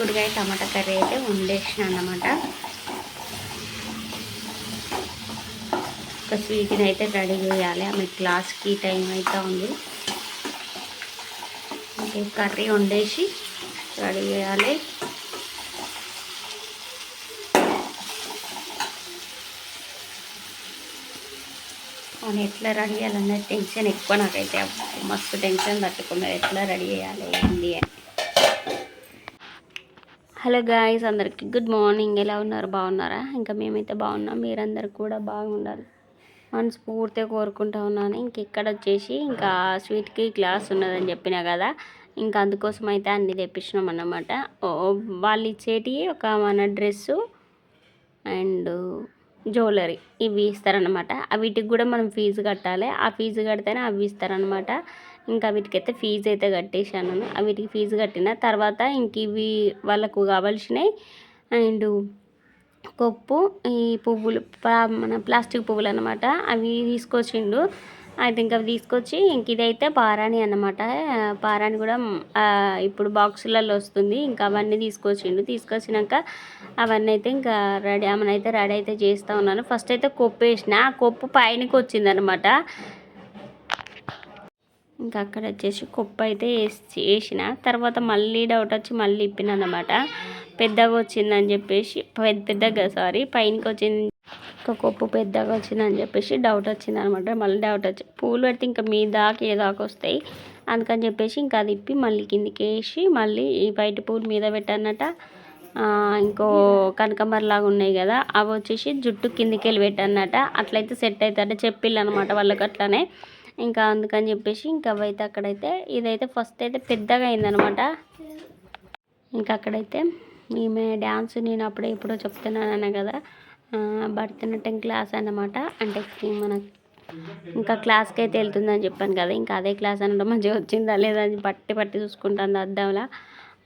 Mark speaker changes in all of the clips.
Speaker 1: చిక్కుడుకాయ టమాటా కర్రీ అయితే వండేసిన అన్నమాట ఒక స్వీట్ని అయితే రెడీ చేయాలి. ఆమె క్లాస్కి టైం అయితే ఉంది. ఇంకే కర్రీ వండేసి రెడీ చేయాలి. అవును ఎట్లా రెడీ చేయాలన్న టెన్షన్ ఎక్కువ నాకైతే. మస్తు టెన్షన్ తట్టుకున్నారు ఎట్లా రెడీ చేయాలి ఏంటి అని. హలో గాయస్ అందరికి గుడ్ మార్నింగ్. ఎలా ఉన్నారు? బాగున్నారా? ఇంకా మేమైతే బాగున్నాం. మీరందరూ కూడా బాగుండాలి. మనస్ఫూర్తిగా కోరుకుంటా ఉన్నాను. ఇంక ఇక్కడ వచ్చేసి ఇంకా స్వీట్కి గ్లాస్ ఉన్నదని చెప్పిన కదా. ఇంకా అందుకోసం అయితే అన్ని తెప్పించినాం అన్నమాట. ఓ- వాళ్ళు ఇచ్చేటి ఒక మన డ్రెస్సు అండ్ జ్యువెలరీ ఇవి ఇస్తారనమాట వీటికి కూడా మనం ఫీజు కట్టాలి. ఆ ఫీజు కడితేనే అవి ఇస్తారనమాట ఇంకా వీటికైతే ఫీజు అయితే కట్టేశాను. వీటికి ఫీజు కట్టిన తర్వాత ఇంక ఇవి వాళ్ళకు కావాల్సినవి అండ్ కొప్పు ఈ పువ్వులు మన ప్లాస్టిక్ పువ్వులు అనమాట అవి తీసుకొచ్చిండు. అయితే ఇంకా అవి తీసుకొచ్చి ఇంక ఇదైతే పారాణి అన్నమాట. పారాణి కూడా ఇప్పుడు బాక్సులలో వస్తుంది. ఇంకా అవన్నీ తీసుకొచ్చిండు. తీసుకొచ్చినాక అవన్నీ అయితే ఇంకా రెడీ ఆమెనైతే అయితే రెడీ అయితే చేస్తూ ఉన్నాను. ఫస్ట్ అయితే కొప్పు వేసిన ఆ కొప్పు పైనకి వచ్చిందనమాట ఇంకా అక్కడ వచ్చేసి కుప్ప అయితే వేసి వేసిన. తర్వాత మళ్ళీ డౌట్ వచ్చి మళ్ళీ ఇప్పిన అనమాట పెద్దగా వచ్చిందని చెప్పేసి పెద్ద పెద్దగా సారీ పైనకి వచ్చింది. ఒక కొప్పు పెద్దగా వచ్చిందని చెప్పేసి డౌట్ వచ్చింది అనమాట మళ్ళీ డౌట్ వచ్చి పూలు పెడితే ఇంకా మీ దాకా ఏ దాకా వస్తాయి? అందుకని చెప్పేసి ఇంకా అది ఇప్పి మళ్ళీ కిందికి వేసి మళ్ళీ ఈ బయట పూలు మీద పెట్టానట ఇంకో కనకమర లాగా ఉన్నాయి కదా అవి వచ్చేసి జుట్టు కిందికి వెళ్ళి పెట్టానట అట్లయితే సెట్ అవుతారట చెప్పిళ్ళు అనమాట వాళ్ళకి అట్లానే. ఇంకా అందుకని చెప్పేసి ఇంకా అవైతే అక్కడైతే ఇదైతే ఫస్ట్ అయితే పెద్దగా అయిందనమాట ఇంకా అక్కడైతే ఈమె డ్యాన్స్ నేను అప్పుడే ఎప్పుడో చెప్తున్నాను కదా. భరతనాట్యం క్లాస్ అన్నమాట. అంటే మన ఇంకా క్లాస్కి అయితే వెళ్తుందని చెప్పాను కదా. ఇంకా అదే క్లాస్ అనడం మంచిగా వచ్చిందా లేదా అని పట్టి పట్టి చూసుకుంటాను అద్దంలా.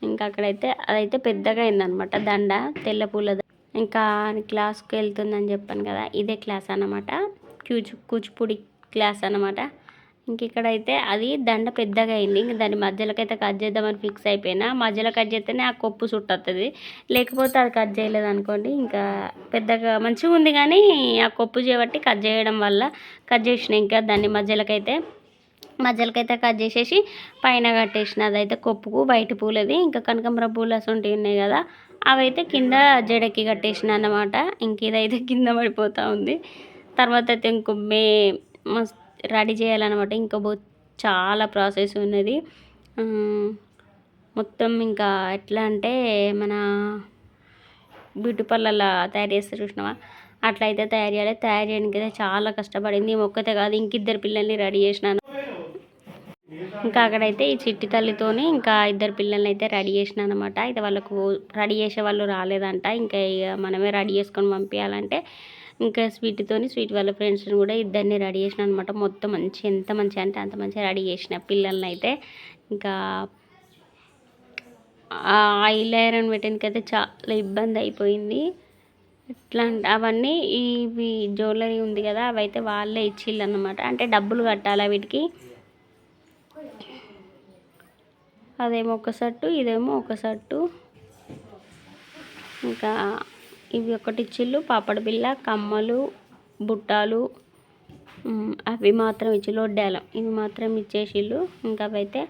Speaker 1: ఇంకా అక్కడైతే అదైతే పెద్దగా అయిందనమాట దండ తెల్ల పూల ఇంకా క్లాస్కి వెళ్తుందని చెప్పాను కదా. ఇదే క్లాస్ అనమాట కూచు కూచిపూడి క్లాస్ అనమాట ఇంక ఇక్కడైతే అది దండ పెద్దగా అయింది. ఇంక దాని మధ్యలోకి అయితే కట్ చేద్దామని ఫిక్స్ అయిపోయినా. మధ్యలో కట్ చేస్తేనే ఆ కొప్పు చుట్టవుతుంది లేకపోతే అది కట్ చేయలేదు అనుకోండి ఇంకా పెద్దగా మంచిగా ఉంది కానీ ఆ కొప్పు చేయబట్టి కట్ చేయడం వల్ల కట్ చేసిన ఇంకా దాన్ని మధ్యలోకైతే మధ్యలకైతే కట్ చేసేసి పైన కట్టేసిన అదైతే కొప్పుకు బయట పూలది. ఇంకా కనకాంబర పూలు అసొంటివి ఉన్నాయి కదా అవైతే కింద జడకి కట్టేసిన అన్నమాట. ఇంక ఇదైతే కింద పడిపోతూ ఉంది. తర్వాత అయితే ఇంకో మే మస్తు రెడీ చేయాలన్నమాట. ఇంకా బో చాలా ప్రాసెస్ ఉన్నది. మొత్తం ఇంకా ఎట్లా అంటే మన బ్యూటీ పార్లర్లో తయారు చేస్తారు చూసినావా? అట్లా అయితే తయారు చేయాలి. తయారు చేయడానికి అయితే చాలా కష్టపడింది. ఒక్కతే కాదు ఇంకిద్దరు పిల్లల్ని రెడీ చేసినాను. ఇంకా అక్కడైతే ఈ చిట్టి తల్లితోనే ఇంకా ఇద్దరు పిల్లల్ని అయితే రెడీ చేసిన అనమాట అయితే వాళ్ళకు రెడీ చేసే వాళ్ళు రాలేదంట. ఇంకా ఇక మనమే రెడీ చేసుకొని పంపించాలంటే ఇంకా స్వీట్తోని స్వీట్ వాళ్ళ ఫ్రెండ్స్ని కూడా ఇద్దరిని రెడీ చేసిన అనమాట మొత్తం మంచి ఎంత మంచి అంటే అంత మంచిగా రెడీ చేసిన పిల్లల్ని అయితే. ఇంకా ఆయిల్ ఐరన్ పెట్టడానికి అయితే చాలా ఇబ్బంది అయిపోయింది. ఎట్లా అంటే అవన్నీ ఇవి జ్యువెలరీ ఉంది కదా అవైతే వాళ్ళే ఇచ్చిళ్ళు అనమాట అంటే డబ్బులు కట్టాలి వీటికి? అదేమో ఒక సట్టు ఇదేమో ఒక సట్టు ఇంకా ఇవి ఒకటి ఇచ్చిళ్ళు పాపడ బిళ్ళ కమ్మలు బుట్టాలు అవి మాత్రం ఇచ్చిళ్ళు లొడ్డాలం ఇవి మాత్రం ఇచ్చేసిళ్ళు. ఇంకా అవైతే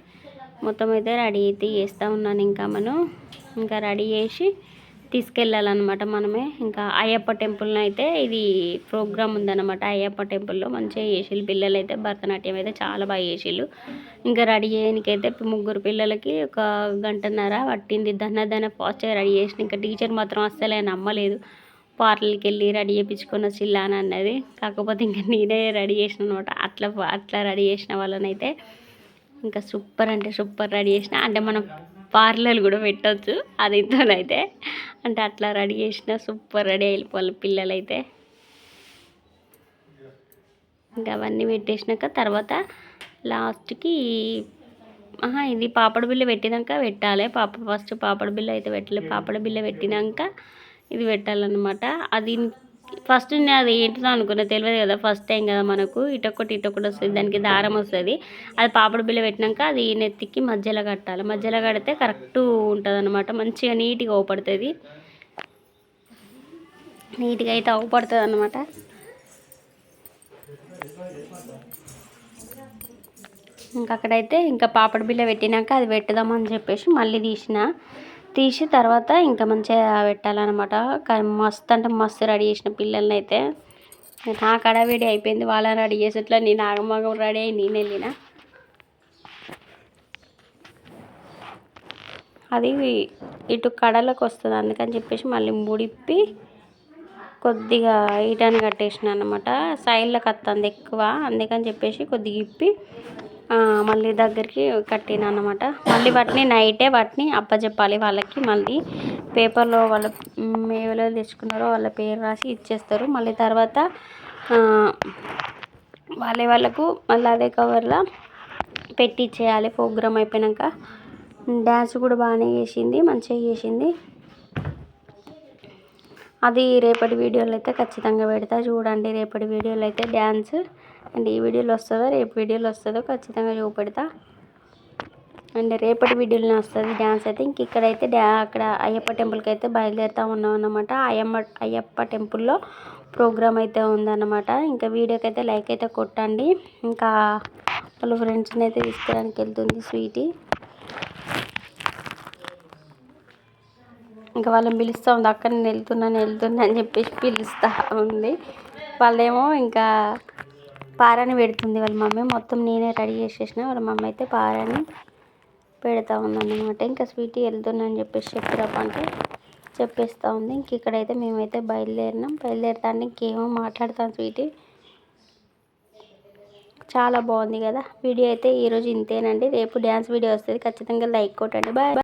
Speaker 1: మొత్తం అయితే రెడీ అయితే చేస్తూ ఉన్నాను ఇంకా మనం. ఇంకా రెడీ చేసి తీసుకెళ్ళాలన్నమాట మనమే. ఇంకా అయ్యప్ప టెంపుల్ని అయితే ఇది ప్రోగ్రామ్ ఉందన్నమాట. అయ్యప్ప టెంపుల్లో మంచిగా చేసిళ్ళు. పిల్లలు అయితే భరతనాట్యం అయితే చాలా బాగా చేసిళ్ళు. ఇంకా రెడీ చేయడానికి అయితే ముగ్గురు పిల్లలకి ఒక గంటన్నర పట్టింది. దన్న దన్న ఫాస్ట్గా రెడీ చేసిన ఇంకా టీచర్ మాత్రం అస్సలే నమ్మలేదు. పార్లర్కి వెళ్ళి రెడీ చేయించుకొని వచ్చిల్లా అని అన్నది. కాకపోతే ఇంకా నేనే రెడీ చేసిన అనమాట అట్లా అట్లా రెడీ చేసిన వాళ్ళనైతే ఇంకా సూపర్ అంటే సూపర్ రెడీ చేసిన. అంటే మనం పార్లర్ కూడా పెట్టచ్చు. అది అయితే అంటే అట్లా రెడీ చేసిన సూపర్ రెడీ అయిపోవాలి పిల్లలైతే. ఇంకా అవన్నీ పెట్టేసినాక తర్వాత లాస్ట్కి ఆహా ఇది పాపడ బిల్ల పెట్టినాక పెట్టాలి. పాప ఫస్ట్ పాపడ బిల్ల అయితే పెట్టలే. పాపడ బిల్ల పెట్టినాక ఇది పెట్టాలన్నమాట. అది ఫస్ట్ నేను అది ఏంటిదో అనుకున్నా తెలియదు కదా. ఫస్ట్ టైం కదా మనకు. ఇటొక్కటి ఇటొక్కటి వస్తుంది. దానికి దారం వస్తుంది. అది పాపడు బిల్ల పెట్టినాక అది నెత్తికి మధ్యలో కట్టాలి. మధ్యలో కడితే కరెక్ట్ ఉంటుంది అనమాట మంచిగా నీట్గా అవపడుతుంది. నీట్గా అయితే అవపడుతుంది అనమాట ఇంకా అక్కడైతే ఇంకా పాపడి బిల్ల పెట్టినాక అది పెట్టుదామని చెప్పేసి మళ్ళీ తీసిన. తీసి తర్వాత ఇంకా మంచిగా పెట్టాలన్నమాట. కానీ మస్తు అంటే మస్తు రెడీ చేసిన పిల్లల్ని అయితే నా కడవేడి అయిపోయింది. వాళ్ళని రెడీ చేసేట్లా నేను ఆగమాగం రెడీ అయ్యి నేను వెళ్ళిన. అది ఇటు కడలకు వస్తుంది. అందుకని చెప్పేసి మళ్ళీ ముడిప్పి కొద్దిగా ఈటాన్ని కట్టేసిన అనమాట సైడ్లకు వస్తుంది ఎక్కువ. అందుకని చెప్పేసి కొద్దిగా ఇప్పి మళ్ళీ దగ్గరికి కట్టిన అనమాట మళ్ళీ వాటిని నైటే వాటిని అప్పచెప్పాలి వాళ్ళకి. మళ్ళీ పేపర్లో వాళ్ళ ఎవరెవరు తెచ్చుకున్నారో వాళ్ళ పేరు రాసి ఇచ్చేస్తారు. మళ్ళీ తర్వాత వాళ్ళే వాళ్ళకు మళ్ళీ అదే కవర్లో పెట్టి ఇచ్చేయాలి ప్రోగ్రామ్ అయిపోయాక డ్యాన్స్ కూడా బాగానే చేసింది మంచిగా చేసింది. అది రేపటి వీడియోలో అయితే ఖచ్చితంగా పెడతా. చూడండి రేపటి వీడియోలో అయితే డ్యాన్స్. అండ్ ఈ వీడియోలో వస్తుందో? రేపు వీడియోలో వస్తుందో ఖచ్చితంగా చూపెడతా. అండ్ రేపటి వీడియోలోనే వస్తుంది డ్యాన్స్ అయితే. ఇంక ఇక్కడైతే డ్యా అక్కడ అయ్యప్ప టెంపుల్కి అయితే బయలుదేరుతూ ఉన్నాం అనమాట అయ్యమ్మ అయ్యప్ప టెంపుల్లో ప్రోగ్రామ్ అయితే ఉందన్నమాట. ఇంకా వీడియోకి అయితే లైక్ అయితే కొట్టండి. ఇంకా వాళ్ళ ఫ్రెండ్స్ని అయితే తీసుకురానికి వెళ్తుంది స్వీటీ. ఇంకా వాళ్ళని పిలుస్తూ ఉంది అక్కడ నేను వెళ్తున్నాను వెళ్తున్నా అని చెప్పేసి పిలుస్తూ ఉంది. వాళ్ళేమో ఇంకా పారాని పెడుతుంది వాళ్ళ మమ్మీ. మొత్తం నేనే రెడీ చేసేసిన. వాళ్ళ మమ్మీ అయితే పారాని పెడతా ఉందన్నమాట. ఇంకా స్వీటీ వెళ్తున్నా అని చెప్పేసి చెప్పిరప్ప అంటే చెప్పేస్తూ ఉంది. ఇంక ఇక్కడైతే మేమైతే బయలుదేరినాం. బయలుదేరడానికి ఇంకేమో మాట్లాడతాం స్వీటీ. చాలా బాగుంది కదా. వీడియో అయితే ఈరోజు ఇంతేనండి. రేపు డ్యాన్స్ వీడియో వస్తుంది. ఖచ్చితంగా లైక్ కొట్టండి. బాయ్.